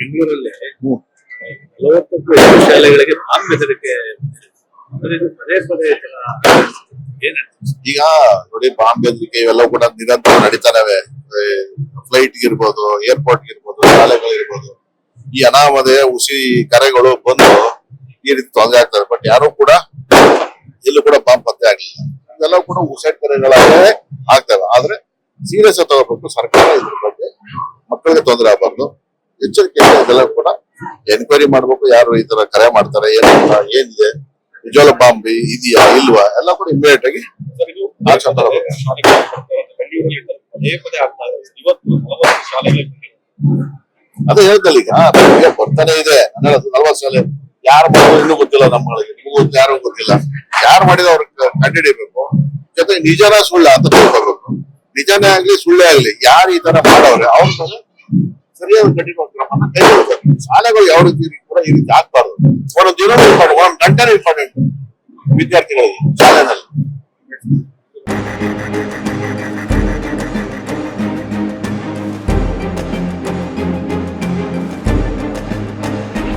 ಬೆಂಗಳೂರಲ್ಲಿ ಹಲವತ್ತು ನಲವತ್ತಕ್ಕೂ ಹೆಚ್ಚು ಶಾಲೆಗಳಿಗೆ ಬಾಂಬ್ ಬೆದರಿಕೆ. ಪದೇ ಪದೇ? ಈಗ ನೋಡಿ ಬಾಂಬ್ ಬೆದರಿಕೆ ಇವೆಲ್ಲ ಕೂಡ ನಿರಂತರ ನಡೀತಾನವೆ. ಫ್ಲೈಟ್ ಇರ್ಬೋದು ಏರ್ಪೋರ್ಟ್ ಇರ್ಬೋದು ಶಾಲೆಗಳಿರ್ಬೋದು ಈ ಅನಾಮದೆ ಹುಸಿ ಕರೆಗಳು ಬಂದು ಈ ರೀತಿ ತೊಂದರೆ ಆಗ್ತಾರೆ ಬಟ್ ಯಾರು ಕೂಡ ಎಲ್ಲೂ ಕೂಡ ಬಾಂಬ್ ಪತ್ತೆ ಆಗಲಿಲ್ಲ. ಇವೆಲ್ಲ ಕೂಡ ಹುಸೇಟ್ ಕರೆಗಳಾಗೇ ಆಗ್ತವೆ. ಆದ್ರೆ ಸೀರಿಯಸ್ ತಗೋಬೇಕು ಸರ್ಕಾರ ಇದ್ರ ಬಗ್ಗೆ. ಮಕ್ಕಳಿಗೆ ತೊಂದರೆ ಆಗಬಾರ್ದು. ಎಚ್ಚರಿಕೆ ಇದೆಲ್ಲ ಕೂಡ ಎನ್ಕ್ವೈರಿ ಮಾಡ್ಬೇಕು, ಯಾರು ಈ ತರ ಕರೆ ಮಾಡ್ತಾರೆ ಏನಿಲ್ಲ ಏನಿದೆ ನಿಜವಾಗ್ಲೂ ಬಾಂಬ್ ಇದೆಯಾ, ಇಲ್ವಾ, ಎಲ್ಲ ಕೂಡ ಇಮಿಡಿಯೇಟ್ ಆಗಿ ಇದು ಇದೆ. ಅದೇ ಹೇಳ್ತಲ್ಲ ಈಗ ಬರ್ತಾನೆ ಇದೆ ನಲ್ವತ್ತು ಶಾಲೆ, ಯಾರು ಮಾಡೋದು ಇನ್ನೂ ಗೊತ್ತಿಲ್ಲ ನಮ್ಮಗಳಿಗೆ, ನಿಮಗೂ ಯಾರು ಗೊತ್ತಿಲ್ಲ. ಯಾರು ಮಾಡಿದ ಅವ್ರಿಗೆ ಕಂಡುಹಿಡಿಬೇಕು. ಜೊತೆಗೆ ನಿಜನ ಸುಳ್ಳ ಅಂತ ತಿಳ್ಕೊಬೇಕು. ನಿಜನೇ ಆಗ್ಲಿ, ಸುಳ್ಳೇ ಆಗ್ಲಿ, ಯಾರು ಈ ತರ ಮಾಡೋರೆ ಅವ್ರ ಮೇಲೆ ಸರಿಯಾದ ಕಠಿಣ ಕ್ರಮನ ಕೈಗೊಳ್ಬೇಕು ಶಾಲೆಗಳು ಯಾವ ರೀತಿ ಕೂಡ ಈ ರೀತಿ ಆಗ್ಬಾರ್ದು ಒಂದೊಂದು ದಿನ ಇಂಪಾರ್ಟೆಂಟ್ ಒಂದೊಂದು ಗಂಟೆನೇ ಇಂಪಾರ್ಟೆಂಟ್ ವಿದ್ಯಾರ್ಥಿಗಳಿಗೆ ಶಾಲೆನಲ್ಲಿ